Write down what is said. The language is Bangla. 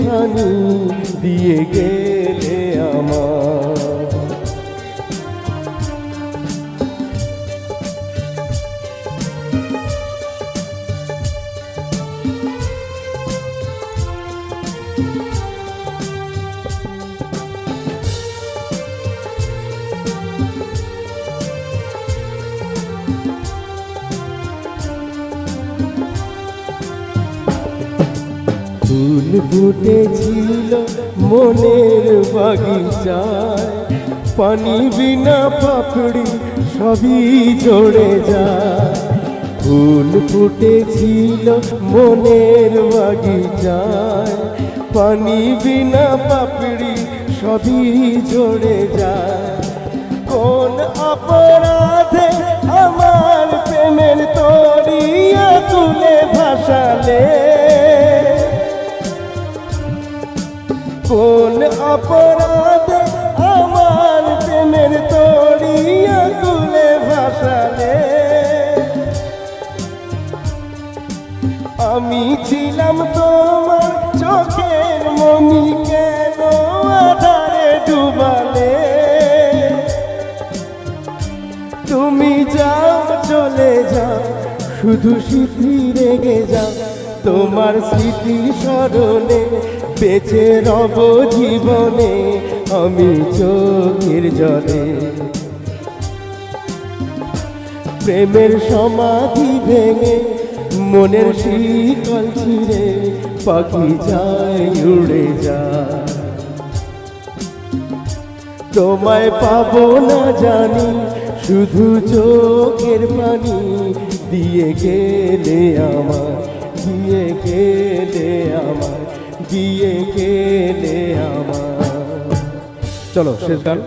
ফানি দিয়ে গেলে আমার। ফুল ফুটেছিল মনের বাগিচায়। পানি বিনা পাপড়ি সবই জড়ে যায়। ফুল ফুটেছিল মনের বাগিচায়। পানি বিনা পাপড়ি সবই জড়ে যায়। কোন অপরাধে অপরাধে আমার প্রেমের তরিয়া তুলে ভাসালে। আমি ছিলাম তোমার চোখের মনি কেন আধারে ডুবালে? তুমি যাও, চলে যাও, শুধু স্মৃতি রেগে যাও, তোমার স্মৃতি স্মরণে বেঁচে রব জীবনে, আমি চোখের জলে। প্রেমের সমাধি ভেঙে, মনের শিকল ছিঁড়ে, পাখি যায় উড়ে যায়। তোমায় পাবো না জানি, শুধু চোখের পানি, দিয়ে গেলে আমার, দিয়ে গেলে আমার। দিয়ে গেলে আমার। চলো শেষ গান।